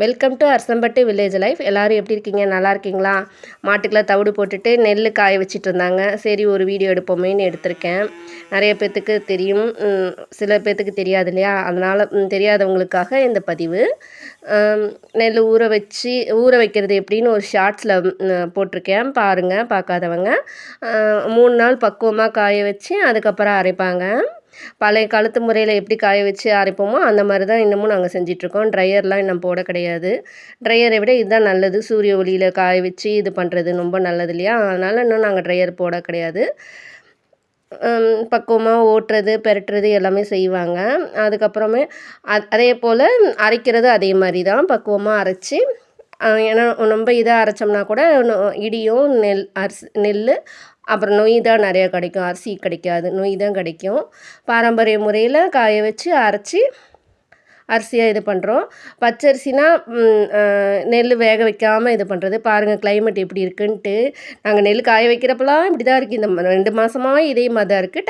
Welcome to Arasampattu village life எல்லோரும் எப்படி இருக்கீங்க? நல்லா இருக்கீங்களா? மாட்டுக்கெலாம் தவிடு போட்டுட்டு நெல் காய வச்சிட்டு இருந்தாங்க. சரி ஒரு வீடியோ எடுப்போமேன்னு எடுத்திருக்கேன். நிறைய பேர்த்துக்கு தெரியும். சில பேர்த்துக்கு தெரியாது இல்லையா? அதனால் தெரியாதவங்களுக்காக இந்த பதிவு. நெல் ஊற வச்சு ஊற வைக்கிறது எப்படின்னு ஒரு ஷார்ட்ஸில் போட்டிருக்கேன். பாருங்கள் பார்க்காதவங்க. மூணு நாள் பக்குவமாக காய வச்சு அதுக்கப்புறம் அரைப்பாங்க. பழைய காலத்து முறையில் எப்படி காய வச்சு அரைப்போமோ அந்த மாதிரி தான் இன்னமும் நாங்கள் செஞ்சிட்ருக்கோம். ட்ரையர்லாம் இன்னும் போட கிடையாது. ட்ரையரை விட இதுதான் நல்லது. சூரிய ஒளியில் காய வச்சு இது பண்ணுறது ரொம்ப நல்லது இல்லையா? அதனால் இன்னும் நாங்கள் ட்ரையர் போட கிடையாது. பக்குவமாக ஓட்டுறது பெரட்டுறது எல்லாமே செய்வாங்க. அதுக்கப்புறமே அதே போல் அரைக்கிறது அதே மாதிரி தான் பக்குவமாக அரைச்சி ஏன்னா ரொம்ப இதாக அரைச்சோம்னா கூட இடியும் நெல் அரிசி நெல் அப்புறம் நொய் தான் நிறையா கிடைக்கும். அரிசி கிடைக்காது நொய் தான் கிடைக்கும். பாரம்பரிய முறையில் காய வச்சு அரைச்சி அரிசியாக இது பண்ணுறோம் பச்சரிசினா நெல் வேக வைக்காமல் இது பண்ணுறது பாருங்கள் கிளைமேட் எப்படி இருக்குன்ட்டு. நாங்கள் நெல் காய வைக்கிறப்பெல்லாம் இப்படி தான் இருக்குது இந்த ரெண்டு மாதமாக இதே மாதிரி தான் இருக்குது